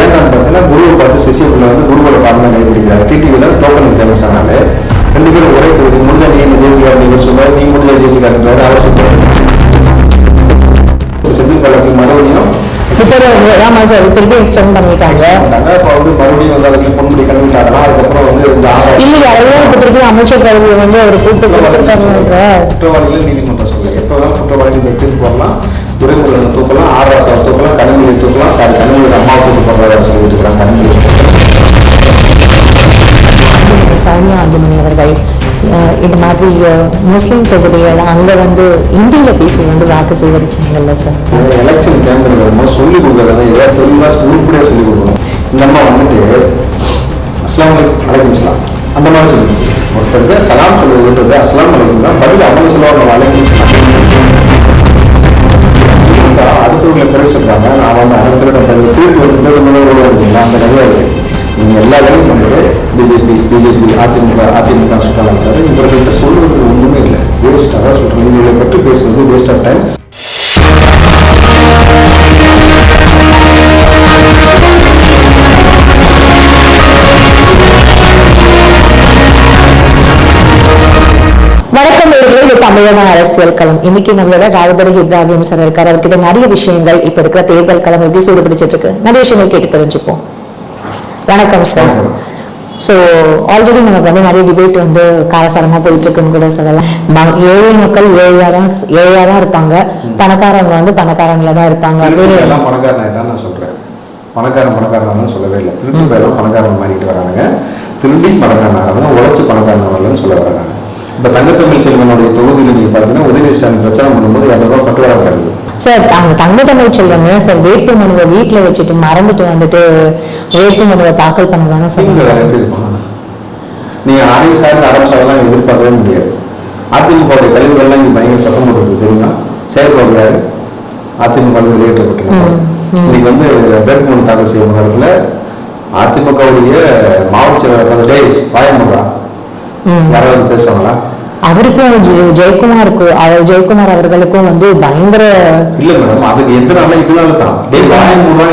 ஏன்னு பார்த்தீங்கன்னா குருவை பார்த்து சிஷியக்குள்ள வந்து குருவோட ஃபார்முலா கைப்பிடிக்கிறார் டிடிவியில் டோக்கன் ஃபேமஸ் ஆனாலே ரெண்டு பேரும் ஒரே தொகுதி. முடிஞ்சா நீ என்ன ஜெயிச்சுக்காரு நீங்க சொல்றாரு. நீ முடிஞ்சா ஜெயிச்சுக்காருன்றாரு அவர் சொல்றாரு. செந்தில் பாலாஜி மறுபடியும் இப்போ ஆமா சார் திருப்பி எக்ஸ்டெண்ட் பண்ணிட்டாங்க. அப்ப வந்து மறுபடியும் வந்து அதுக்கு பொன்முடி கண்டுபிடிச்சாங்கன்னா அதுக்கப்புறம் வந்து இந்த ஆறாவது இல்லையா அதுதான் இப்போ திருப்பி அமைச்சர் பதவியை வந்து அவர் கூப்பிட்டு கொடுத்துருக்காங்க சார். குற்றவாளிகள் நீதிமன்றம் சொல்லுங்க எப்போ வேணாலும் குற்றவாளிகள் தீர்ப்பு வரலாம். துறைமுருகன் தூக்கலாம் ஆர்வாசா தூக்கலாம் கனிமொழி தூக்கலாம் சாரி கனிமொழி அம்மா தூக்கு போடுறதா சொல்லிட்டு இருக்கிறாங்க கனிமொழி. சௌமியா அன்புமணி அவர்கள் இந்த மாதிரி முஸ்லிம் தொகுதிகள் அங்கே வந்து இந்தியில பேசி வந்து வாக்கு சேகரிச்சாங்கல்ல சார்? எலெக்ஷன் கேம்பெயின் வரும்போது சொல்லி கொடுக்குறது ஏதாவது தெளிவாக உருப்படியாக சொல்லி கொடுக்கணும். இந்த அம்மா வந்துட்டு அஸ்லாம் அலைக்கும் அந்த மாதிரி சொல்லுங்க ஒருத்தருக்கு சலாம் சொல்லுறது அஸ்லாம் அலைக்கும் தான் பதில் அவங்க சொல்லுவாங்க அலைக்கும் சலாம் குறை ஊரில் சொல்றாங்க. நான் வந்து அடுத்த தீர்ப்பு வந்து திரும்ப இருக்குங்களா? அந்த நிறைய இருக்கு. நீங்க எல்லா வேலையும் பண்ணுறது பிஜேபி பிஜேபி அதிமுக அதிமுக சொல்றாங்க இவர்கள்ட்ட சொல்றதுக்கு ஒண்ணுமே தமிழக அரசியல் களம். இன்னைக்கு நம்மளோட ராவுதர் இப்ராஹிம் சார் இருக்காரு அவர்கிட்ட நிறைய விஷயங்கள் இப்ப இருக்கிற தேர்தல் களம் எப்படி சூடுபிடிச்சிட்டு இருக்கு நிறைய விஷயங்கள் கேட்டு தெரிஞ்சுப்போம். வணக்கம் சார் ஸோ ஆல்ரெடி நமக்கு வந்து நிறைய டிபேட் வந்து காரசாரமா போயிட்டு இருக்குன்னு கூட சொல்லலாம். ஏழை மக்கள் ஏழையா தான் ஏழையா தான் இருப்பாங்க. பணக்காரங்க வந்து பணக்காரங்களா தான் இருப்பாங்க. அப்படின்னு எல்லாம் பணக்காரன் நான் சொல்றேன். பணக்காரன் பணக்காரன் சொல்லவே இல்லை. பேரும் பணக்காரன் மாறிட்டு வரானுங்க. திருடி பணக்காரன் ஆகிறவங்க உழைச்சு பணக்காரன் சொல்ல வராங்க. இப்ப தங்கத்தமிழ் செல்வனுடைய தொகுதியில் நீங்க பார்த்தீங்கன்னா உதயநிதி ஸ்டாலின் பிரச்சாரம் பண்ணும்போது இரநூறுவா பட்டுவாரா கிடையாது சார் அந்த தங்க தமிழ் செல்வங்க சார் வேட்பு மனுவை வீட்டுல வச்சுட்டு மறந்துட்டு வந்துட்டு வேட்பு மனுவை தாக்கல் பண்ணதானே சார்? நீங்க வேற எப்படி இருப்பாங்க? நீங்க ஆணைய சார்ந்த சாதெல்லாம் எதிர்பார்க்கவே முடியாது. அதிமுக கழிவுகள்லாம் இங்க பயங்கர சத்தம் போட்டு தெரியுமா செயல்பாடு யாரு அதிமுக வெளியேற்றப்பட்டிருக்காங்க. இன்னைக்கு வந்து வேட்புமனு தாக்கல் செய்யும் நேரத்துல அதிமுகவுடைய மாவட்ட செயலாளர் டேய் வாயமுகா யாராவது பேசுவாங்களா? அவருக்கும் ஜெயக்குமாருக்கு அவர் ஜெயக்குமார் அவர்களுக்கும் வந்து பயங்கர இல்ல மேடம் அதுக்கு எதனால இதனால தான். டேய்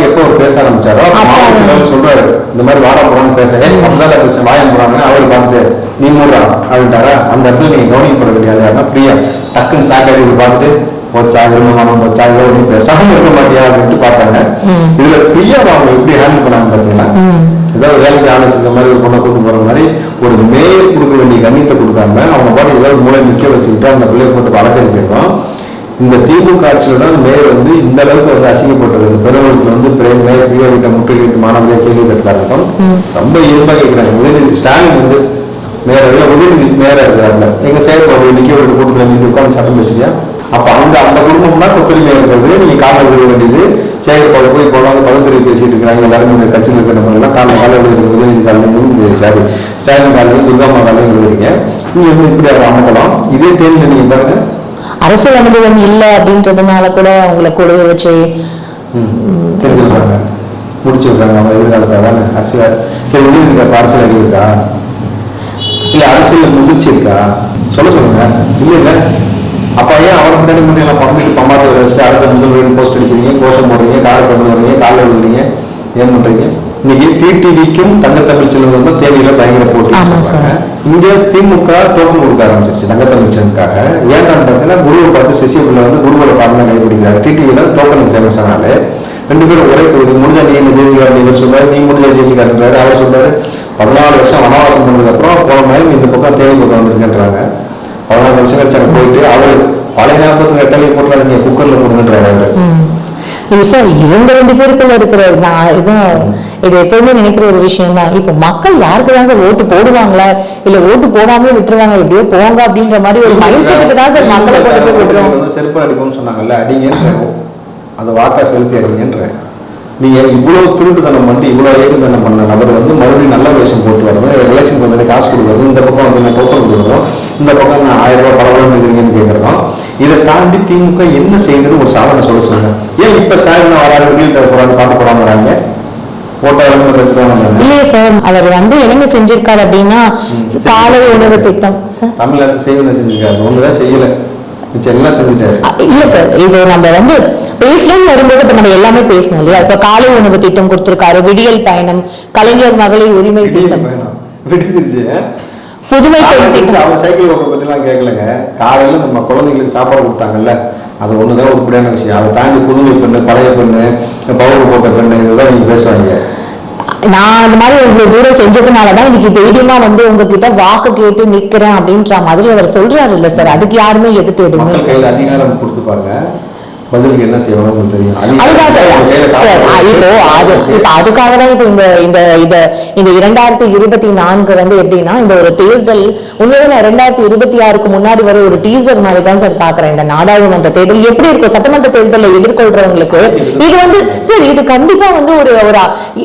எப்போ அவர் பேச ஆரம்பிச்சாரோ செயலாளர் சொல்றாரு. இந்த மாதிரி வாடா போறான்னு பேச. ஏய் அப்படிதான் பேச வாயம் போடுறாங்கன்னு அவர் பார்த்துட்டு நீ மூடுறா அப்படின்ட்டாரா? அந்த இடத்துல நீங்க கவனிக்கப்பட ஆளு யாருன்னா பிரியா. டக்குன்னு சாக்காடி பார்த்துட்டு போச்சா விரும்பணும் போச்சா இல்லை நீ பேசாம இருக்க மாட்டியா? அப்படின்ட்டு பார்த்தாங்க. இதுல பிரியா அவங்க எப்படி ஹேண்டில் பண்ணாங்க பாத்தீங்களா? ம். ஏதாவது வேலைக்கு ஆள் வச்சிருக்க மாதிரி ஒரு பொண்ணை கூட்டு போற மாதிரி ஒரு மேல் கொடுக்க வேண்டிய கண்ணியத்தை கொடுக்காம அவங்க பாட்டு ஏதாவது மூளை நிக்க வச்சுக்கிட்டு அந்த பிள்ளைய போட்டு வளர்க்கறதுக்கும் இந்த திமுக ஆட்சியில தான் மேயர் வந்து இந்த அளவுக்கு வந்து அசிங்கப்பட்டது. இந்த பெருமளத்துல வந்து பிரேம் மேயர் பிரியா கிட்ட முற்றுகையிட்டு மாணவர்களே கேள்வி கேட்டதா இருக்கும். ரொம்ப இயல்பா கேட்கிறாங்க. உதயநிதி ஸ்டாலின் வந்து மேயர் உதயநிதி மேயரா இருக்கிறாங்க எங்க செயல்பாடு நிக்க வேண்டிய கூட்டத்துல நீங்க உட்கார்ந்து சட்டம் பேசுறியா? அப்ப அங்க அந்த குடும்பம்னா கொத்தரிமையா இருக்கிறது நீங்க காலைல விட வேண்டியது. சேகர்பாடு போய் போனாங்க பகுத்தறிவு பேசிட்டு இருக்கிறாங்க. எல்லாரும் இந்த கட்சியில் இருக்கிற எல்லாம் காலை காலையில் எழுதுறது உதயநிதி காலையில் சாரி ஸ்டாலின் காலையில் துர்காமா காலையில் எழுதுறீங்க நீங்க வந்து இப்படி அவர் அமக்கலாம் இதே தேதியில நீங்க பாருங்க. அரசியல் அனுபவம் இல்ல அப்படின்றதுனால கூட உங்களை கொடுவை வச்சு செஞ்சிருக்காங்க முடிச்சிருக்காங்க அவங்க எதிர்காலத்தை தானே அரசியல் சரி உதயநிதி அப்ப அரசியல் அறிவு இருக்கா? இல்ல அரசியல் முதிர்ச்சி இருக்கா? சொல்ல சொல்லுங்க. இல்ல இல்ல. அப்ப ஏன் அவரை முன்னாடி முன்னாடி எல்லாம் பம்பிட்டு பம்பாட்டு வச்சுட்டு அடுத்த முதல்வர் போஸ்ட் அடிக்கிறீங்க கோஷம் போடுறீங்க காரை கொண்டு வர்றீங்க காலைல விடுறீங்க ஏன் பண்றீங்க? இன்னைக்கு டிடிவிக்கும் தங்கத்தமிழ் செல்வம் தான் தேவையில பயங்கர போட்டி. இங்க திமுக டோக்கன் கொடுக்க ஆரம்பிச்சிருச்சு தங்கத்தமிழ் செல்வனுக்காக. ஏன்னு பார்த்தீங்கன்னா குருவை பார்த்து சிசியபிள்ள வந்து குருவோட ஃபார்முலா கைப்பிடிக்கிறாரு டிடிவில டோக்கன் ஃபேமஸ் ஆனாலே ரெண்டு பேரும் ஒரே தொகுதி. முடிஞ்சா நீ என்ன ஜெயிச்சுக்காரு நீங்க சொல்றாரு நீ முடிஞ்சா ஜெயிச்சுக்காருன்றாரு அவர் சொல்றாரு. பதினாலு வருஷம் வனவாசம் பண்ணதுக்கு அப்புறம் போன மாதிரி இந்த பக்கம் தேனி பக்கம் வந்திருக்கேன்றாங்க. கழிச்சு அங்க போயிட்டு அவரு பழைய ஞாபகத்துல ரெட்டலை போட்டுறாதீங்க குக்கர்ல போடுங்கன்றாரு சார் இவங்க ரெண்டு பேருக்குள்ள இருக்கிற நான் இது இது எப்பவுமே நினைக்கிற ஒரு விஷயம் தான் இப்போ மக்கள் யாருக்கு தான் சார் ஓட்டு போடுவாங்களா? இல்ல ஓட்டு போடாமலே விட்டுருவாங்க எப்படியோ போங்க அப்படின்ற மாதிரி ஒரு மைண்ட் செட்டுக்கு தான் சார் மக்களை கொண்டு போய் வந்து செருப்பு அடிக்கும்னு சொன்னாங்கல்ல அடிங்கன்ற அந்த வாக்கா செலுத்தி அடிங்கன்ற நீங்க இவ்வளவு திருட்டுத்தனம் பண்ணி இவ்வளவு ஏகுதனம் பண்ண நபர் வந்து மறுபடியும் நல்ல வேஷம் போட்டு வரணும். எலெக்ஷன் வந்து காசு கொடுக்குறது இந்த பக்கம் வந்து நான் டோக்கன் கொடுக்குறோம் இந்த பக்கம் நான் ஆயிரம் ரூபாய் பரவாயில்ல இருக்கிறீங்கன்னு கேட்கறோம் இதை தாண்டி திமுக என்ன செய்யுதுன்னு ஒரு சாதனை சொல்ல சொல்லுங்க ஏன் இப்ப ஸ்டாலின் வராரு வெளியில் தர போறாங்க பார்க்க எடுத்துருவாங்க இல்லையே சார் அவர் வந்து என்னங்க செஞ்சிருக்காரு அப்படின்னா. காலை உணவு திட்டம். சார். தமிழ்நாட்டுக்கு செய்யணும் செஞ்சிருக்காரு. ஒண்ணுதான் செய்யல. இல்ல சார் இது நம்ம வந்து பேசணும்னு வரும்போது இப்ப நம்ம எல்லாமே பேசணும் இல்லையா? இப்ப காலை உணவு திட்டம் கொடுத்திருக்காரு விடியல் பயணம் கலைஞர் மகளிர் உரிமை திட்டம். புதுமை அவர் சைக்கிள் ஓட்டுற பத்திலாம் கேட்கலங்க காலையில நம்ம குழந்தைங்களுக்கு சாப்பாடு கொடுத்தாங்கல்ல அது ஒண்ணுதான் உருப்படியான விஷயம். அதை தாண்டி புதுமை பெண்ணு பழைய பெண்ணு பவுடர் போட்ட பெண்ணு இதெல்லாம் நீங்க பேசுவாங்க. நான் அந்த மாதிரி உங்களுக்கு தூரம் செஞ்சதுனாலதான் இன்னைக்கு தைரியமா வந்து உங்ககிட்ட வாக்கு கேட்டு நிக்கிறேன் அப்படின்ற மாதிரி அவர் சொல்றாரு இல்ல சார். அதுக்கு யாருமே எதிர்த்து எதுவுமே அதிகாரம் கொடுத்து பாருங்க. பதிலுக்கு என்ன செய்யணும் உங்களுக்கு தெரியும். அதுதான் சார் சார் இப்போ அது இப்ப அதுக்காக தான் இப்போ இந்த இந்த இந்த இந்த இரண்டாயிரத்தி இருபத்தி நான்கு வந்து எப்படின்னா இந்த ஒரு தேர்தல் உண்மையிலே நான் ரெண்டாயிரத்தி இருபத்தி ஆறுக்கு முன்னாடி வரை ஒரு டீசர் மாதிரி தான் சார் பாக்குறேன் இந்த நாடாளுமன்ற தேர்தல் எப்படி இருக்கும்? சட்டமன்ற தேர்தலை எதிர்கொள்றவங்களுக்கு இது வந்து சார் இது கண்டிப்பா வந்து ஒரு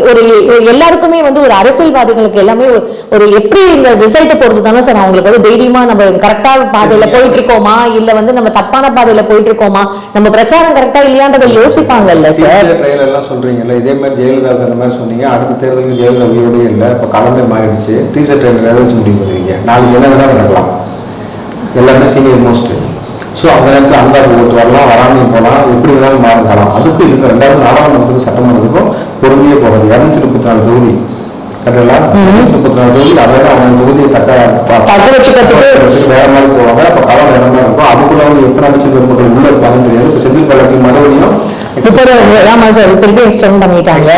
ஒரு எல்லாருக்குமே வந்து ஒரு அரசியல்வாதிகளுக்கு எல்லாமே ஒரு- எப்படி இந்த ரிசல்ட் பொறுத்து தானே சார் அவங்களுக்கு வந்து தைரியமா நம்ம கரெக்டா பாதையில போயிட்டு இருக்கோமா? இல்ல வந்து நம்ம தப்பான பாதையில போயிட்டு இருக்கோமா? நம்ம பிரச்சாரம் கரெக்டா இல்லையான்றதை யோசிப்பாங்கல்ல சார். ட்ரையல் எல்லாம் சொல்றீங்கல்ல இதே மாதிரி ஜெயலலிதாவுக்கு அந்த மாதிரி சொன்னீங்க அடுத்த தேர்தலுக்கு ஜெயலலிதா உயிரோடய இல்லை இப்போ காலமே மாறிடுச்சு. டீச்சர் ட்ரையல் வச்சு முடிவு பண்ணுவீங்க. நாளைக்கு என்ன வேணாலும் நடக்கலாம். எல்லாமே சீனியர் மோஸ்ட் ஸோ அந்த நேரத்தில் அந்தாண்டு ஓட்டு வரலாம் வராமையும் போகலாம் எப்படி வேணாலும் மாறலாம் அதுக்கு இதுக்கு ரெண்டாவது நாடாளுமன்றத்துக்கு சட்டமன்றத்துக்கும் பொருந்தியே போகாது. இரநூத்தி முப்பத்தி நாலு தொகுதி. தக்க தக்க வச்சுக்கிறதுக்கு வேற மாதிரி போவாங்க. அப்ப காலம் வேற மாதிரி இருக்கும். அதுக்குள்ள வந்து எத்தனை அமைச்சர் பெருமக்கள் உள்ள இருப்பாங்கன்னு தெரியாது. செந்தில் பாலாஜி மறுபடியும் இப்போ ஆமா சார் திருப்பி எக்ஸ்டெண்ட் பண்ணிட்டாங்க.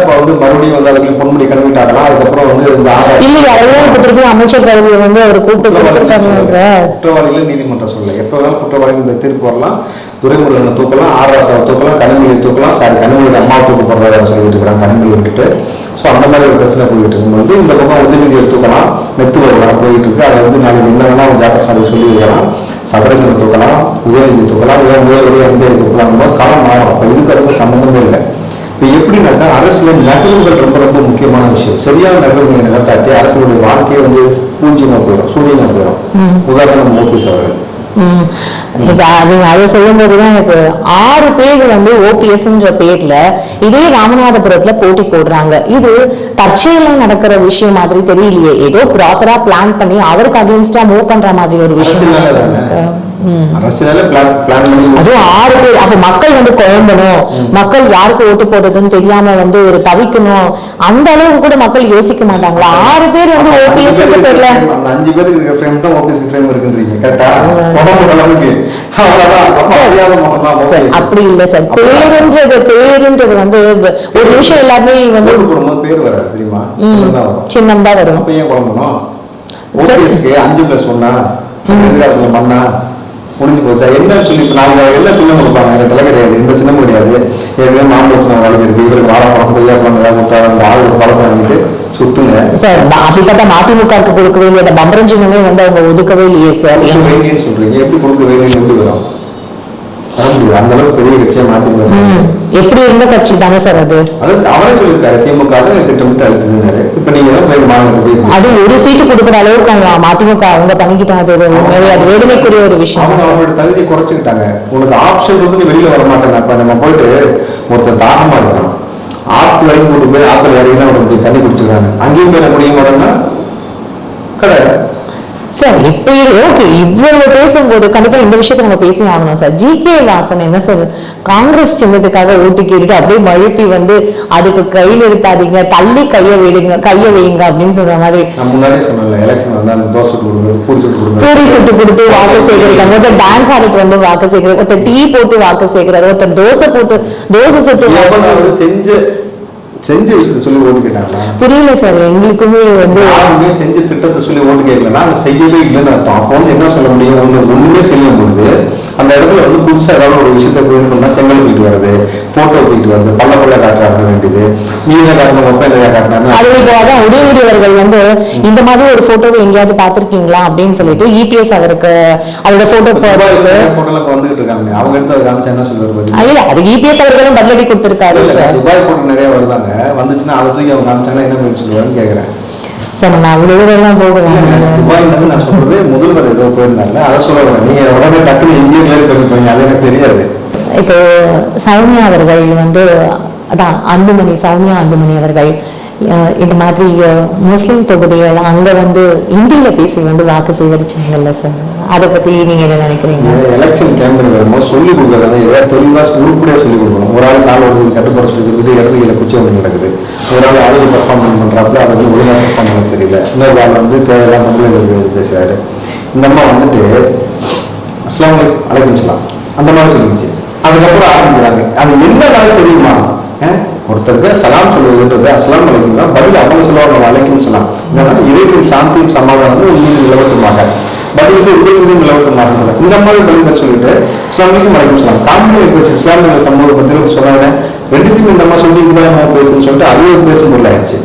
இப்ப வந்து மறுபடியும் வந்து அதுக்கு பொன்முடி கிளம்பிட்டாங்களா அதுக்கப்புறம் வந்து இந்த ஆதார் இல்ல யாரோ இப்ப திருப்பி அமைச்சர் பதவியை வந்து அவர் கூப்பிட்டு கொடுத்துருக்காங்க சார். குற்றவாளிகள் நீதிமன்றம் சொல்லல. எப்ப வேணாலும் குற்றவாளிகள் இந்த தீர்ப்பு வரலாம். துரைமுருகனை தூக்கலாம் ஆர்ராசாவை தூக்கலாம் கனிமொழியை தூக்கலாம் சாரி கனிமொழி அம்மா தூக்க போறதா சொல்லிட்டு இருக்கிறாங்க கனிமொழி விட்டுட்டு. ஸோ அந்த மாதிரி ஒரு பிரச்சனை போயிட்டு இருக்கும்போது இந்த பக்கம் உதயநிதியை தூக்கலாம் மெத்து வரலாம் போயிட்டு இருக்கு. அதை வந்து நாளைக்கு என்ன வேணா ஜாக்கிர சாலை சொல்லி வைக்கலாம் சபரேசனை தூக்கலாம் உதயநிதி தூக்கலாம் உதய உதய வந்து தூக்கலாம் காலம் மாறும் அப்போ இதுக்கு அதுக்கு சம்மந்தமே இல்லை. இப்போ எப்படின்னாக்கா அரசியல் நகர்வுகள் ரொம்ப ரொம்ப முக்கியமான விஷயம். சரியான நகர்வுகளை நிகழ்த்தாட்டி அரசுடைய வாழ்க்கையே வந்து பூஜ்யமா போயிடும் சூரியமா போயிடும். உதாரணம் ஓபிஎஸ் அவர்கள். இப்ப நீங்க அதை சொல்லும் போதுதான் எனக்கு ஆறு பேர் வந்து ஓபிஎஸ்ன்ற பேர்ல இதே ராமநாதபுரத்துல போட்டி போடுறாங்க. இது தற்செயலா நடக்கிற விஷயம் மாதிரி தெரியலையே. ஏதோ ப்ராப்பரா பிளான் பண்ணி அவருக்கு அகேன்ஸ்டா மூவ் பண்ற மாதிரி ஒரு விஷயம் அதுவும் ஆறு பேர் அப்ப மக்கள் வந்து குழம்பணும். மக்கள் யாருக்கு ஓட்டு போடுறதுன்னு தெரியாம வந்து ஒரு தவிக்கணும். அந்த அளவுக்கு கூட மக்கள் யோசிக்க மாட்டாங்களா? ஆறு பேர் வந்து ஓபிஎஸ் பேர்ல அந்த அஞ்சு பேருக்கு ஃப்ரேம் தான் ஓபிஎஸ் ஃப்ரேம் இருக்குன்றீங்க. கரெக்டா. அப்படி இல்ல சார். பேருன்றது பேருன்றது வந்து ஒரு நிமிஷம் எல்லாருமே வந்து பேர் வராது தெரியுமா? சின்னம் தான் வரும். அப்ப ஏன் குழம்பணும். ஓபிஎஸ்க்கு அஞ்சு பிளஸ் ஒன்னா? எதிர்காலத்துல பண்ணா? முடிஞ்சு போச்சா என்ன சொல்லி இப்ப நாங்க என்ன சின்னம் கொடுப்பாங்க? எனக்கு கிடையாது. இந்த சின்னம் கிடையாது. ஏற்கனவே மாம்பழம் வளர்ந்து இருக்கு இவருக்கு வாழைப்பழம் கொய்யாப்பழம் ஏதாவது கொடுத்தா அந்த ஆள் ஒரு பழக்கம் வாங்கிட்டு சுத்துங்க. சார் ப- அப்படிப்பட்ட மதிமுகவுக்கு இந்த பம்பரம் சின்னமே வந்து அவங்க ஒதுக்கவே இல்லையே சார். கொடுக்க சொல்றீங்க. எப்படி கொடுக்க வேண்டியன்னு எப்படி வரும் அந்த அளவுக்கு பெரிய கட்சியை மாத்தி எப்படி இருந்த கட்சி தானே சார் அது? அது அவரே சொல்லியிருக்காரு. திமுக தான் திட்டமிட்டு அழுத்துனாரு. இப்ப நீங்க தான் போய் மாநிலத்தை போய் அது ஒரு சீட்டு கொடுக்குற அளவுக்கு அவங்க மதிமுக அவங்க பண்ணிக்கிட்டாங்க அது. உண்மையாவே அது வேதனைக்குரிய ஒரு விஷயம். அவங்க அவங்களோட தகுதியை குறைச்சிக்கிட்டாங்க. உனக்கு ஆப்ஷன் வந்து நீ வெளியில வர மாட்டேங்க அப்ப நம்ம போயிட்டு ஒருத்தன் தாகமா இருக்கான் ஆத்து வரைக்கும் கொண்டு போய் ஆத்துல வரைக்கும் தான் தண்ணி குடிச்சிருக்காங்க அங்கேயும் போய் நான் முடிய மாட்டேன்னா கிடையாது சார் இப்போ ஓகே இவ்வளவு பேசும்போது கண்டிப்பா இந்த விஷயத்தை நம்ம பேசி ஆகணும் சார் ஜி கே வாசன் என்ன சார் காங்கிரஸ் சின்னத்துக்காக ஓட்டு கேட்டுட்டு அப்படியே மழுப்பி வந்து அதுக்கு கை நிறுத்தாதீங்க தள்ளி கைய வைடுங்க கைய வைங்க அப்படின்னு சொல்ற மாதிரி. பூரி சுட்டு கொடுத்து வாக்கு சேகரிக்காங்க ஒருத்தர் டான்ஸ் ஆடிட்டு வந்து வாக்கு சேகரிக்க ஒருத்தர் டீ போட்டு வாக்கு சேகரிக்கிறார் ஒருத்தர் தோசை போட்டு தோசை சுட்டு. செஞ்ச செஞ்ச விஷயத்தை சொல்லி ஓட்டு கேட்டாங்களா? புரியல சார் எங்களுக்குமே வந்து யாருமே செஞ்ச திட்டத்தை சொல்லி ஓட்டு கேட்கலன்னா அதை செய்யவே இல்லைன்னு அர்த்தம். அப்போ வந்து என்ன சொல்ல முடியும்? ஒண்ணு ஒண்ணுமே செய்யும் பொழுது அந்த இடத்துல வந்து புதுசா ஏதாவது ஒரு விஷயத்தை பண்ணா செங்கல் தூக்கிட்டு வருது. போட்டோ தூக்கிட்டு வருது. பல்ல பல்ல காட்டுறாங்க வேண்டியது. நீங்க காட்டணும் ஒப்ப இல்லையா காட்டினாங்க அது இப்போ அதான் உதயநிதி அவர்கள் வந்து இந்த மாதிரி ஒரு போட்டோவை எங்கேயாவது பார்த்திருக்கீங்களா அப்படின்னு சொல்லிட்டு இபிஎஸ் அவருக்கு அவரோட போட்டோ போடுறது போட்டோல இப்ப வந்துகிட்டு இருக்காங்க. அவங்க எடுத்து அதை காமிச்சா என்ன சொல்லுவாரு? இல்ல அது இபிஎஸ் அவர்களும் பதிலடி கொடுத்திருக்காரு சார். துபாய் போட்டோ நிறைய வருதாங்க. வந்துச்சுன்னா அதை தூக்கி அவங்க காமிச்சாங்கன்னா என்ன பதில் சொல்லுவாருன்னு கேக்குறேன். சார் நம்ம அவ்வளவு தூரம் போகலாம். துபாய் வந்து நான் சொல்றது முதல்வர் ஏதோ போயிருந்தாருல அதை சொல்ல வரேன் நீங்க உடனே டக்குனு இந்திய கிளியர் பண்ணி போய் அது எனக்கு தெரியாது. இப்போ சௌமியா அவர்கள் வந்து அதான் அன்புமணி சௌமியா அன்புமணி அவர்கள் இது இந்த மாதிரி முஸ்லீம் தொகுதிகள் அங்கே வந்து இந்தியில் பேசி வந்து வாக்கு சேகரிச்சாங்கல்ல சார் அதை பற்றி நீங்கள் என்ன நினைக்கிறீங்க? எலெக்ஷன் கேம்பெயின் வரும்போது சொல்லிக் கொடுக்குறது ஏதாவது தெளிவாக உருப்படியாக சொல்லிக் கொடுக்கணும். ஒரு ஆள் கால் வருது கட்டுப்பாடு சொல்லி கொடுத்துட்டு இடத்துல குச்சி வந்து நடக்குது ஒரு ஆள் அழகு பர்ஃபார்மன்ஸ் பண்ணுறாப்புல அதை வந்து ஒழுங்காக பர்ஃபார்ம் பண்ண தெரியல. இன்னொரு ஆள் வந்து தேவையில்லாம் கம்ப்ளைண்ட் பேசுகிறாரு இந்த அம்மா வந்துட்டு அஸ்லாம் வலைக்கும் அலைக்கும் சலாம். அந்த மாதிரி சொல்லிடுச்சு. அதுக்கப்புறம் ஆரம்பிக்கிறாங்க. அது என்ன தெரியுமா? ஒருத்தருக்கு சலாம் சொல்வதுன்றது அஸ்லாம் வலைக்கும் தான். பதில் அவங்க சொல்லுவாங்க வலைக்கும் சலாம் என்னன்னா இறைவன் சாந்தியும் சமாதானமும் உண்மையில் நிலவட்டுமாக. பதிலுக்கு உதவியும் நிலவட்டுமாக இந்த மாதிரி பதில சொல்லிட்டு இஸ்லாமிக்கும் வலைக்கும் சலாம் காமெடி பேசு இஸ்லாமிய சமூக பத்தி சொன்னாங்க ரெண்டுத்தையும் இந்த மாதிரி சொல்லி இதுதான் நம்ம பேசுன்னு சொல்லிட்டு அதுவே பேசும் பொருள் ஆயிடுச்சு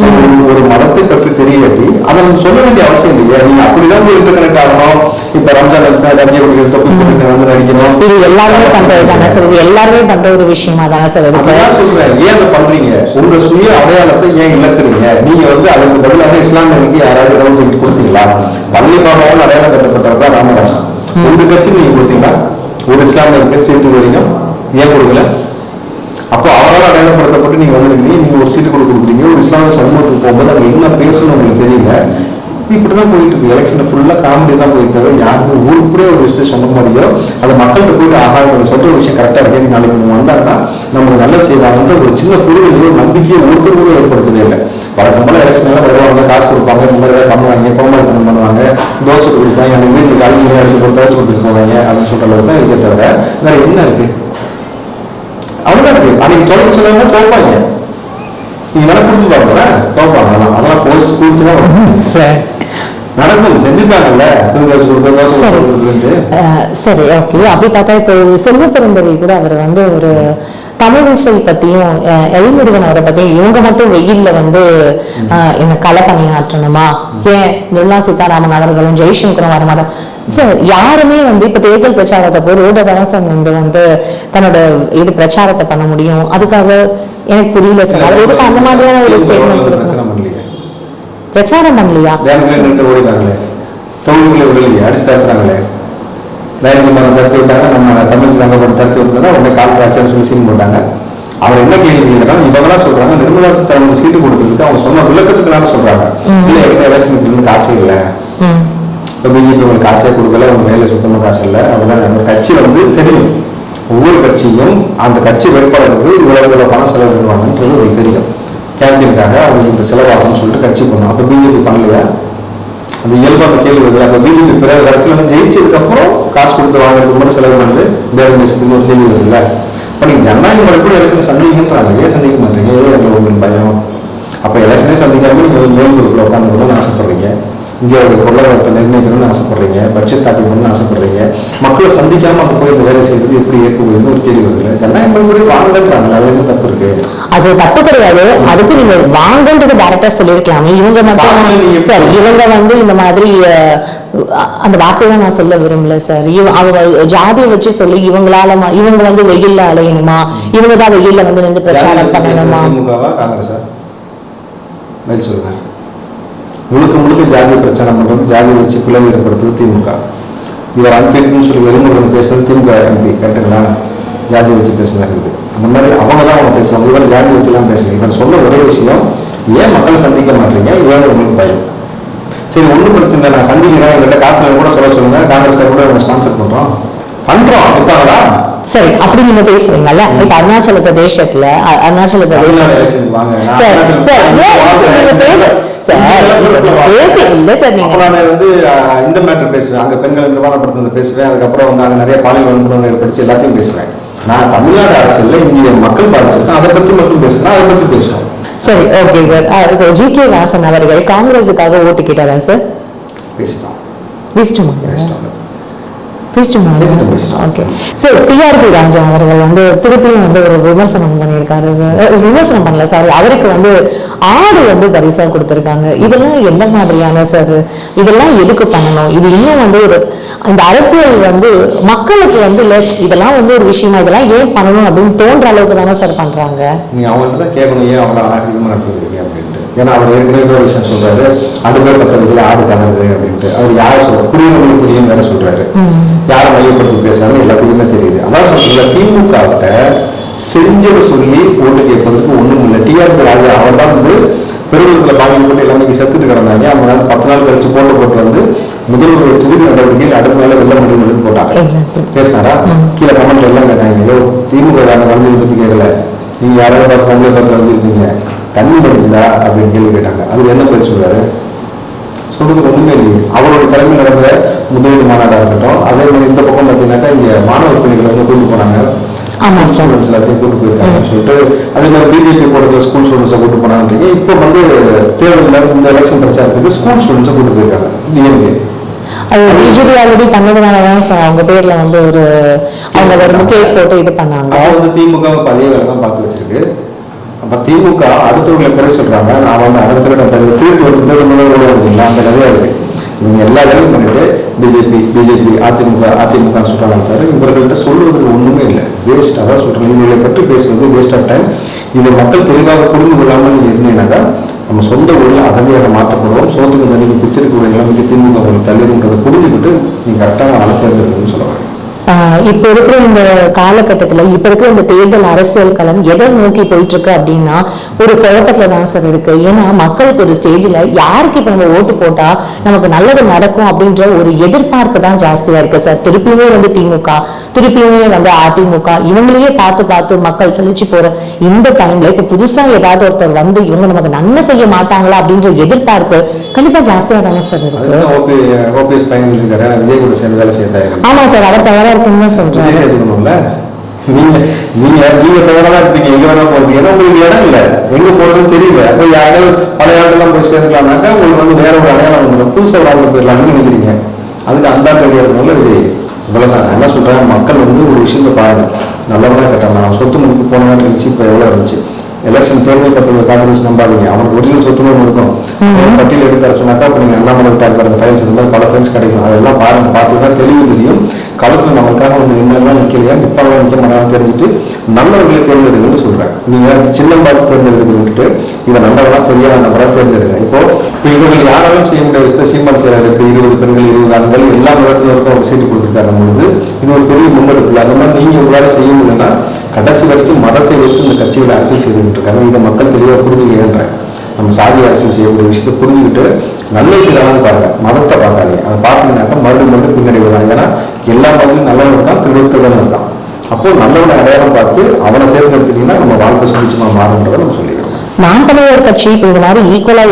ஸோ ஒரு மதத்தை பற்றி தெரியட்டி அதை நம்ம சொல்ல வேண்டிய அவசியம் இல்லையா நீங்க அப்படிதான் போய் இன்டர்கனெக்ட் ஆகணும் இப்ப ரம்ஜான் வந்துச்சுன்னா ரம்ஜி குடிக்கிற தொப்பி வந்து நடிக்கணும் இது எல்லாருமே பண்றது தானே சார்? எல்லாருமே பண்ற ஒரு விஷயமா தானே சார் இருக்கு சொல்றேன். ஏன் அதை பண்றீங்க? உங்க சுய அடையாளத்தை ஏன் இழக்குறீங்க? நீங்க வந்து அதுக்கு பதிலாக இஸ்லாமியருக்கு யாராவது டிக்கெட் கொடுத்தீங்களா? பள்ளி பாபாவும் அடையாளம் கட்டப்பட்டவர் தான் ராமதாஸ். உங்க கட்சி நீங்க கொடுத்தீங்களா? ஒரு இஸ்லாமியருக்கு சீட்டு வரைக்கும் ஏன் கொடுக்கல? அப்போ அடையாளப்படுத்தப்பட்டு நீங்கள் வந்துருக்கீங்க நீங்க ஒரு சீட்டு கொடுக்குறீங்க ஒரு இஸ்லாமிய சமூகத்துக்கு போகும்போது அங்கே என்ன பேசணும் உங்களுக்கு தெரியல. இப்படிதான் போயிட்டு இருக்கு. எலெக்ஷன் ஃபுல்லா காமெடி தான் போயிட்டு தவிர யாருக்கும் ஊருக்குள்ளே ஒரு விஷயத்தை சொல்ல மாதிரியோ அதை மக்கள்கிட்ட போயிட்டு ஆஹா சொல்லிட்டு ஒரு விஷயம் கரெக்டாக இருக்கு நீ நாளைக்கு இவங்க வந்தாங்கன்னா நமக்கு நல்ல செய்வாங்க ஒரு சின்ன புரிதல் நம்பிக்கையை ஒருத்தர் கூட ஏற்படுத்தவே இல்லை. வழக்கமான போல எலெக்ஷன் எல்லாம் வருவாங்க காசு கொடுப்பாங்க இந்த மாதிரி ஏதாவது பண்ணுவாங்க கோமாளித்தனம் பண்ணுவாங்க தோசை கொடுப்பாங்க அந்த வீட்டுக்கு அழுகி எடுத்து கொடுத்து தோசை கொடுத்துட்டு போவாங்க அப்படின்னு சொல்கிற அளவுக்கு தான் இருக்கே தவிர வேறு என்ன இருக்கு? இருக்கு அன்னைக்கு தொடர்ந்து சொல்லாம தோப்பாங்க. நீங்க வேணா புரிஞ்சு பாருங்க தோப்பாங்க. அதெல்லாம் அதெல்லாம் போலீஸ் சார். நடக்கும் கொடுத்து அஹ் சரி ஓகே அப்படி பார்த்தா இப்போ செல்வ பெருந்தகை கூட அவர் வந்து ஒரு தமிழ் இசை பத்தியும் அஹ், எழில்முருகன் அவரை பத்தியும் இவங்க மட்டும் வெயில்ல வந்து என்ன களை பணியாற்றணுமா? ஏன் நிர்மலா சீதாராமன் அவர்களும் ஜெய்சங்கரும் வர மாட்டோம் சார் யாருமே வந்து இப்ப தேர்தல் பிரச்சாரத்தை போய் ரோட தானே சார் வந்து வந்து தன்னோட இது பிரச்சாரத்தை பண்ண முடியும். அதுக்காக எனக்கு புரியல சார். அவர் எதுக்கு அந்த மாதிரியான ஒரு ஸ்டேட்மெண்ட் கொடுக்கணும்? பிரச்சாரம் பண்ணலையா. மரம் தடுத்து விட்டாங்க நம்ம தமிழ் சங்கப்பட்டு தடுத்து விட்டா உடனே கால் ஃபிராக்சர்னு சொல்லி சீன் போட்டாங்க. அவர் என்ன கேள்வி கேட்கிறாங்க இவங்களாம் சொல்றாங்க. நிர்மலா சீதாராமன் சீட்டு கொடுத்ததுக்கு அவங்க சொன்ன விளக்கத்துக்குனால சொல்றாங்க. இல்ல எங்க எலெக்ஷனுக்கு காசே இல்லை. இப்போ பிஜேபி உங்களுக்கு காசே கொடுக்கல. உங்க கையில சுத்தமா காசு இல்லை. அப்படிதான் நம்ம கட்சி வந்து தெரியும். ஒவ்வொரு கட்சியும் அந்த கட்சி வேட்பாளருக்கு இவ்வளவு இவ்வளவு பணம் செலவு பண்ணுவாங்கன்றது உங்களுக்கு தெரியும். கேம்பெயினுக்காக அவங்க இந்த செலவாகும்னு சொல்லிட்டு கட்சி பண்ணும். அப்போ பிஜேபி பண்ணலையா? அந்த இயல்பான கேள்வி வருது. அப்போ பிஜேபி பிறகு கடைசியில் வந்து ஜெயிச்சதுக்கு அப்புறம் காசு கொடுத்து வாங்குறதுக்கு மட்டும் செலவு வந்து வேறு ஒரு கேள்வி வருதுல்ல. இப்போ நீங்கள் ஜனநாயக முறை கூட எலெக்ஷன் சந்திக்கின்றாங்க ஏன் சந்திக்க மாட்டீங்க. ஏன் உங்களுக்கு பயம்? அப்போ எலெக்ஷனே சந்திக்காம நீங்கள் மேல் குரூப்பில் உட்காந்துக்கணும்னு ஆசைப்படுறீங்க. இந்தியாவுடைய பொருளாதாரத்தை நிர்ணயிக்கணும்னு ஆசைப்படுறீங்க பட்ஜெட் தாக்கணும்னு ஆசைப்படுறீங்க. மக்களை சந்திக்காம அங்கே போய் இந்த வேலை செய்யறது எப்படி ஏற்கக்கூடியன்னு ஒரு கேள்வி வருது ஜனநாயக முறைப்படி வாங்கன்றாங்க அது என்ன தப்பு இருக்கு? அது தப்பு கிடையாது. அதுக்கு நீங்க வாங்கன்றது டைரக்டா சொல்லிருக்கலாமே இவங்க மட்டும் சார் இவங்க வந்து இந்த மாதிரி அந்த வார்த்தையை நான் சொல்ல விரும்பல சார். அவங்க ஜாதியை வச்சு சொல்லி இவங்களால இவங்க வந்து வெயில்ல அலையணுமா? இவங்க தான் வெயில்ல வந்து நின்று பிரச்சாரம் பண்ணணுமா? காங்கிரஸா? சொல்லுங்க. முழுக்க முழுக்க ஜாதி பிரச்சனை பண்றது ஜாதி வச்சு பிளவு ஏற்படுத்துவது திமுக. இவர் அன்பிட்னு சொல்லி வெளிமுருகன் பேசுறது திமுக எம்பி கரெக்டுங்களா ஜாதி வச்சு பேசுனது இருக்குது. அந்த மாதிரி அவங்க தான் அவங்க பேசுவாங்க. இவர் ஜாதி வச்சுலாம் பேசல இவர் சொன்ன ஒரே விஷயம் ஏன் மக்களை சந்திக்க மாட்டீங்க? ஏன் உங்களுக்கு பயம். சரி ஒன்றும் பிரச்சனை இல்லை. நான் சந்திக்கிறேன். எங்கள்கிட்ட காசு கூட சொல்ல சொல்லுங்க. காங்கிரஸ்கார கூட ஸ்பான்சர் பண்றோம். பண்றோம். இருப்பாங்களா சரி அப்படி நீங்க பேசுறீங்கல்ல? இப்ப அருணாச்சல பிரதேசத்துல அருணாச்சல பிரதேசம் சார் நீங்க பேச சார் இப்ப நீங்க பேசி இல்ல சார் அப்ப நீங்க நான் வந்து இந்த மேட்டர் பேசுவேன். அங்க பெண்கள் நிர்வாணப்படுத்துறது பேசுவேன். அதுக்கப்புறம் வந்து அங்க நிறைய பாலியல் வன்முறை படிச்சு எல்லாத்தையும் பேசுவேன். நான் தமிழ்நாடு அரசியல்ல இந்திய மக்கள் பாதிச்சிருக்கேன் அதை பத்தி மட்டும் பேசுறேன். அதை பத்தி பேசுவோம். சரி ஓகே சார் இப்போ ஜி கே வாசன் அவர்கள் காங்கிரஸுக்காக ஓட்டு கேட்டாரா சார் பேசிட்டோம்? பேசிட்டோமா பேசிட்டோம் பேசிட்டோமா பேசிட்டோம், பேசிட்டோம். ஓகே சார் டிஆர்பி ராஜா அவர்கள் வந்து திருப்பியும் வந்து ஒரு விமர்சனம் பண்ணியிருக்காரு. விமர்சனம் பண்ணல சாரி அவருக்கு வந்து ஆடு வந்து பரிசா கொடுத்துருக்காங்க. இதெல்லாம் எந்த மாதிரியான சார் இதெல்லாம் எதுக்கு பண்ணணும்? இது இன்னும் வந்து ஒரு இந்த அரசியல் வந்து மக்களுக்கு வந்து இல்ல இதெல்லாம் வந்து ஒரு விஷயமா இதெல்லாம் ஏன் பண்ணணும் அப்படின்னு தோன்ற அளவுக்கு தானே சார் பண்றாங்க? நீங்க அவங்கள்ட்ட தான் கேட்கணும். ஏன் அவங்க நடத்துக்கிறீங்க அப்படின்ட்டு ஏன்னா அவர் ஏற்கனவே இன்னொரு விஷயம் சொல்றாரு அடுப்பே பத்தொன்பதுல ஆடு கதவுது அப்படின்ட்டு. அவர் யாரை சொல்ற புரியுறவங்களுக்கு புரியும் வேற சொல்றாரு. யாரை மையப்படுத்தி பேசுறாங்க எல்லாத்துக்குமே தெரியுது. அதான் சொல்ற திமுக செஞ்சதை சொல்லி ஓட்டு கேட்பதற்கு ஒண்ணும் இல்லை. டிஆர்பி ராஜா அவர் தான் வந்து பெருவெள்ளத்தில் பாதிக்கப்பட்டு எல்லாமே செத்துட்டு கிடந்தாங்க. அவங்க நாள் பத்து நாள் கழிச்சு போட்டு போட்டு வந்து முதல்வருடைய தொகுதி நடவடிக்கையில் அடுத்த நாள் வெள்ள முடிவு எடுத்து போட்டாங்க. பேசினாரா? கீழே கமெண்ட் எல்லாம் கேட்டாங்க. ஐயோ திமுக வந்து பத்தி கேட்கல. நீங்க யாராவது பார்த்து பொங்கலை பார்த்து வந்துருக்கீங்க தண்ணி படிச்சுதா அப்படின்னு கேள்வி கேட்டாங்க. அது என்ன பேர் சொல்றாரு? சொல்றது ஒண்ணுமே இல்லையே. அவரோட தலைமையில் நடந்த முதலீடு மாநாடா இருக்கட்டும் அதே மாதிரி இந்த பக்கம் பார்த்தீங்கன்னாக்கா இங்க மாணவ பிள்ளைகளை வந்து கூட்டு போனாங்க. ஆமா ஸ்டூடெண்ட்ஸ் எல்லாத்தையும் கூட்டு போயிருக்காங்கன்னு சொல்லிட்டு அதே மாதிரி பிஜேபி போடுற ஸ்கூல் ஸ்டூடெண்ட்ஸை கூட்டு போனாங்கன்றீங்க. இப்போ வந்து தேர்தலில் இந்த எலெக்ஷன் பிரச்சாரத்துக்கு ஸ்கூல் ஸ்டூடெண்ட்ஸை கூட்டு போயிருக்காங்க. டிஎம்கே அது பிஜேபி ஆல்ரெடி பண்ணதுனால தான் சார் அவங்க பேர்ல வந்து ஒரு அவங்க ஒரு கேஸ் போட்டு இது பண்ணாங்க. வந்து திமுக அதே வேலை தான் பார்த்து வச்சிருக்கு. அப்ப திமுக அடுத்தவங்களை குறை சொல்றாங்க. நான் வந்து அடுத்த கட்ட திருட்டு வந்து அந்த நிலையா இருக்கு. இவங்க எல்லா வேலையும் பண்ணிட்டு பிஜேபி பிஜேபி அதிமுக அதிமுக சொல்றாங்க தவிர இவர்கள்ட்ட சொல்வதற்கு ஒண்ணுமே இல்லை. வேஸ்ட் அதான் சொல்றாங்க. இவங்களை பற்றி பேசுவது வேஸ்ட் ஆஃப் டைம் இதை மக்கள் தெளிவாக புரிந்து கொள்ளாமல் நீங்க இருந்தீங்கன்னாக்கா நம்ம சொந்த ஊரில் அகதியாக மாற்றப்படுவோம். சோத்துக்கு தண்ணிக்கு பிடிச்சிருக்க நிலைமைக்கு திமுக உங்களுக்கு தள்ளிடுன்றதை புரிஞ்சுக்கிட்டு நீ கரெக்டாக ஆளை தேர்ந்தெடுக்கணும்னு சொல்லுவாங்க இப்ப இருக்கிற இந்த காலகட்டத்துல இப்ப இருக்கிற இந்த தேர்தல் அரசியல் களம் எதை நோக்கி போயிட்டு இருக்கு அப்படின்னா ஒரு குழப்பத்துல தான் சார் இருக்கு. ஏன்னா மக்களுக்கு ஒரு ஸ்டேஜ்ல யாருக்கு இப்ப நம்ம ஓட்டு போட்டா நமக்கு நல்லது நடக்கும் அப்படின்ற ஒரு எதிர்பார்ப்பு தான் ஜாஸ்தியா இருக்கு சார். திருப்பியுமே வந்து திமுக திருப்பியுமே வந்து அதிமுக இவங்களையே பார்த்து பார்த்து மக்கள் சலிச்சு போற இந்த டைம்ல இப்ப புதுசா ஏதாவது ஒருத்தர் வந்து இவங்க நமக்கு நன்மை செய்ய மாட்டாங்களா அப்படின்ற எதிர்பார்ப்பு கண்டிப்பா ஜாஸ்தியா தானே சார் இருக்கு. ஆமா சார் அவர் தயாரா இருக்குன்னு தான் சொல்றாரு விஜய் நீங்க நீங்க நீங்க தயாரா இருப்பீங்க. எங்க வேணா போறது ஏன்னா உங்களுக்கு இடம் இல்ல. எங்க போறதுன்னு தெரியல. அப்ப யாரும் பழைய ஆளுலாம் போய் சேர்க்கலாம்னாக்கா உங்களுக்கு வந்து வேற ஒரு அடையாளம் வந்துடும் புதுசா ஒரு ஆளுக்கு போயிடலாம்னு நினைக்கிறீங்க. அதுக்கு அந்த ரெடியா இருக்கணும்ல விஜய் இவ்வளவுதான். என்ன சொல்றேன் மக்கள் வந்து ஒரு விஷயத்தை பாருங்க. நல்லவனா கட்டலாம் சொத்து முடிப்பு போன வாட்டி இருந்துச்சு இப்ப எவ்வளவு இருந்துச்சு? எலெக்ஷன் தேர்தல் பத்திரிகை காங்கிரஸ் நம்பாதீங்க. அவனுக்கு ஒரிஜினல் சொத்துமே இருக்கும். பட்டியல் எடுத்தாரு சொன்னாக்கா அப்ப நீங்க அண்ணாமலை டாக் பாருங்க ஃபைல்ஸ் இருந்தால் பல ஃபைல்ஸ் கிடைக்கும். அதெல்லாம் பாருங்க பார்த்தீங்கன்னா தெளிவு தெரியும். களத்துல நமக்காக வந்து என்னெல்லாம் நிக்கலையா நிப்பாலாம் நிக்க மாட்டான்னு தெரிஞ்சுட்டு நல்லவர்களை தேர்ந்தெடுங்கன்னு சொல்றாங்க நீங்க சின்னம் பார்த்து தேர்ந்தெடுக்கிறது விட்டுட்டு இவன் நல்லவனா சரியான நபரா தேர்ந்தெடுங்க. இப்போ இப்போ இவர்கள் யாராலும் செய்ய முடியாத. விஷயத்தை சீமான் செய்யறாரு இப்போ இருபது பெண்கள் இருபது ஆண்கள் எல்லா மதத்தினருக்கும் அவங்க சீட்டு கொடுத்துருக்காரு பொழுது இது ஒரு பெரிய முன்னெடுப்பு அந்த மாதிரி நீங்க உங்களால செய்ய முடியும்னா கடைசி வரைக்கும் மதத்தை வைத்து இந்த கட்சிகளை அரசியல் செய்துகிட்டு இருக்காங்க இதை மக்கள் தெளிவாக புரிஞ்சுக்கிறேன் நம்ம சாதி அரசியல் செய்யக்கூடிய விஷயத்தை புரிஞ்சுக்கிட்டு நல்ல செய்யலாம்னு பாருங்க. மதத்தை பார்க்காதீங்க. அதை பார்த்தீங்கன்னாக்கா மறுபடியும் மறுபடியும் பின்னடைவு தான் ஏன்னா எல்லா மதத்திலும் நல்லவன் இருக்கான் திருவத்தவன் இருக்கான் அப்போ நல்லவனை அடையாளம் பார்த்து அவனை தேர்ந்தெடுத்தீங்கன்னா நம்ம வாழ்க்கை சுபிச்சமா மாறுன்றதை நம்ம சொல்லிக்கிறோம். நான் தமிழர் கட்சி இப்போ இது மாதிரி ஈக்குவலா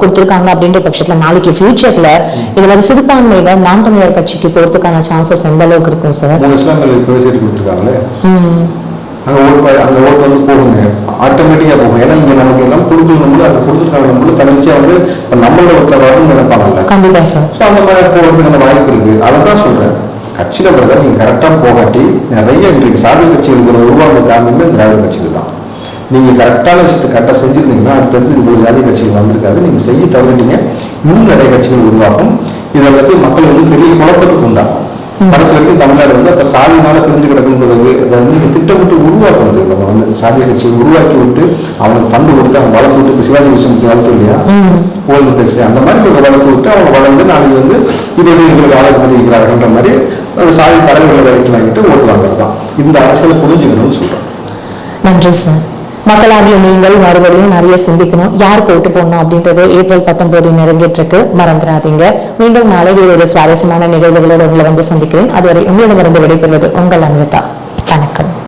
கொடுத்துருக்காங்க அப்படின்ற பட்சத்துல நாளைக்கு ஃபியூச்சர்ல இது வந்து சிறுபான்மையில நான் தமிழர் கட்சிக்கு போறதுக்கான சான்சஸ் எந்த அளவுக்கு இருக்கும் சார் மூணு இஸ்லாமியர்கள் இப்போ சீட்டு கொடுத்துருக்காங்களே? அங்க ஓட்டு அங்க ஓட்டு வந்து போகுங்க. ஆட்டோமேட்டிக்கா போகும் ஏன்னா இங்க நமக்கு எல்லாம் கொடுக்கணும் அங்க கொடுத்துருக்காங்க நம்மளும் தனிச்சா வந்து இப்ப நம்மள ஒருத்தர் வரணும்னு நினைப்பாங்கல்ல? கண்டிப்பா சார் ஸோ அந்த மாதிரி போகிறதுக்கான வாய்ப்பு இருக்கு. அதை தான் சொல்றேன். கட்சியில பிறகு நீங்க கரெக்டா போகாட்டி நிறைய இன்றைக்கு சாதி கட்சிகள் உருவாக்க காரணமே திராவிட கட்சிகள் தான். நீங்க கரெக்டான விஷயத்தை கரெக்டாக செஞ்சிருந்தீங்கன்னா அடுத்தடுத்து இவ்வளவு ஜாதி கட்சிகள் வந்திருக்காது. நீங்க செய்ய தவறிட்டீங்க இன்னும் நிறைய கட்சிகள் உருவாகும். இதை பத்தி மக்கள் வந்து பெரிய குழப்பத்துக்கு கடைசி வரைக்கும் தமிழ்நாடு வந்து அப்ப சாதினால பிரிஞ்சு கிடக்குன்றது அதை வந்து நீங்க திட்டமிட்டு உருவாக்குறது. நம்ம வந்து சாதி கட்சியை உருவாக்கி விட்டு அவனுக்கு ஃபண்டு கொடுத்து அவன் வளர்த்து விட்டு இப்ப சிவாஜி கிருஷ்ணமூர்த்தி வளர்த்து இல்லையா? புகழ்ந்து பேசுகிறேன் அந்த மாதிரி இவங்க வளர்த்து விட்டு அவங்க வளர்ந்து நாளைக்கு வந்து இது எப்படி எங்களுக்கு ஆளை பண்ணிருக்கிறார்கள்ன்ற மாதிரி ஒரு சாதி தலைவர்களை வேலைக்கு வாங்கிட்டு ஓட்டு வாங்குறது தான் இந்த அரசியலை புரிஞ்சுக்கணும்னு சொல்றேன். நன்றி சார். மக்களாகிய நீங்கள் மறுபடியும் நிறைய சிந்திக்கணும். யாருக்கு ஓட்டு போடணும் அப்படின்றது ஏப்ரல் பத்தொன்பது நிறைவேற்றிருக்கு. இருக்கு மறந்துடாதீங்க. மீண்டும் நாளை வேறு ஒரு சுவாரஸ்யமான நிகழ்வுகளோடு உங்களை வந்து சந்திக்கிறேன். அதுவரை உங்களிடமிருந்து விடைபெறுவது உங்கள் அமிர்தா.